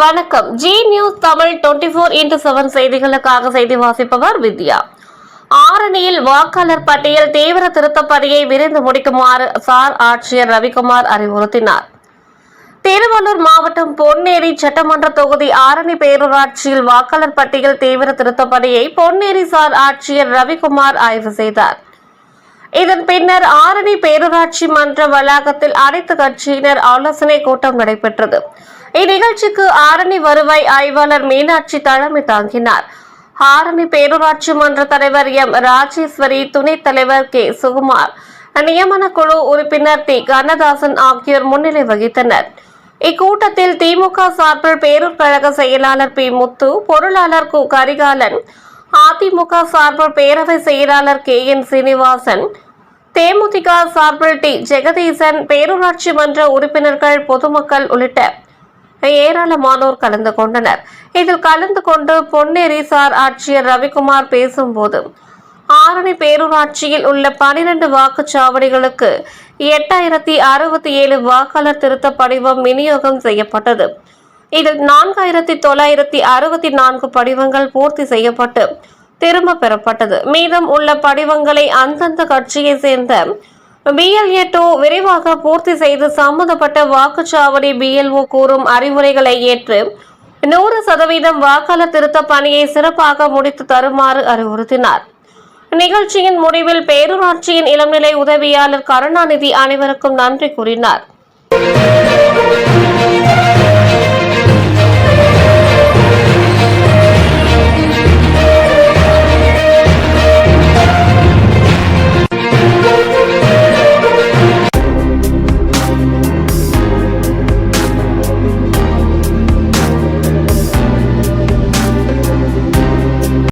வணக்கம். Zee news Tamil twenty four into seven செய்திகளுக்காக செய்தி வாசிப்பவர் வித்யா. ஆரணியில் வாக்காளர் பட்டியல் தீவிர திருத்தப் பணியை விரைந்து முடிக்குமாறு சார் ஆட்சியர் ரவிக்குமார் அறிவுறுத்தினார். திருவள்ளூர் மாவட்டம் பொன்னேரி சட்டமன்ற தொகுதி ஆரணி பேரூராட்சியில் வாக்காளர் பட்டியல் தீவிர திருத்தப் பணியை பொன்னேரி சார் ஆட்சியர் ரவிக்குமார் ஆய்வு செய்தார். இதன் பின்னர் ஆரணி பேரூராட்சி மன்ற வளாகத்தில் அனைத்து கட்சியினர் ஆலோசனை கூட்டம் நடைபெற்றது. இந்நிகழ்ச்சிக்கு ஆரணி வருவாய் ஆய்வாளர் மீனாட்சி தலைமை தாங்கினார். ஆரணி பேரூராட்சி மன்ற தலைவர் எம். ராஜேஸ்வரி துணைத் தலைவர் கே. சுகுமார் நியமன குழு உறுப்பினர் டி. கண்ணதாசன் ஆகியோர் முன்னிலை வகித்தனர். இக்கூட்டத்தில் திமுக சார்பில் பேரூர் கழக செயலாளர் பி. முத்து பொருளாளர் கு. கரிகாலன் அதிமுக சார்பில் பேரவை செயலாளர் கே. என். சீனிவாசன் தேமுதிக சார்பில் டி ஜெகதீசன் பேரூராட்சி மன்ற உறுப்பினர்கள் பொதுமக்கள் உள்ளிட்ட ஏராளமானோர் கலந்து கொண்டனர். இதில் கலந்து கொண்டு பொன்னேரி சார் ஆட்சியர் ரவிக்குமார் பேசும்போது ஆரணி பேரூராட்சியில் உள்ள பனிரெண்டு வாக்குச்சாவடிகளுக்கு எட்டாயிரத்தி அறுபத்தி ஏழு வாக்காளர் திருத்த படிவம் விநியோகம் செய்யப்பட்டது. இதில் நான்காயிரத்தி தொள்ளாயிரத்தி அறுபத்தி நான்கு படிவங்கள் பூர்த்தி செய்யப்பட்டு திரும்ப பெறப்பட்டது. மீதம் உள்ள படிவங்களை அந்தந்த கட்சியை சேர்ந்த பிஎல்ஏ டூ விரைவாக பூர்த்தி செய்து சம்பந்தப்பட்ட வாக்குச்சாவடி பிஎல்ஓ கூறும் அறிவுரைகளை ஏற்று நூறு சதவீதம் வாக்காளர் திருத்த பணியை சிறப்பாக முடித்து தருமாறு அறிவுறுத்தினார். நிகழ்ச்சியின் முடிவில் பேரூராட்சியின் இளம்நிலை உதவியாளர் கருணாநிதி அனைவருக்கும் நன்றி கூறினார்.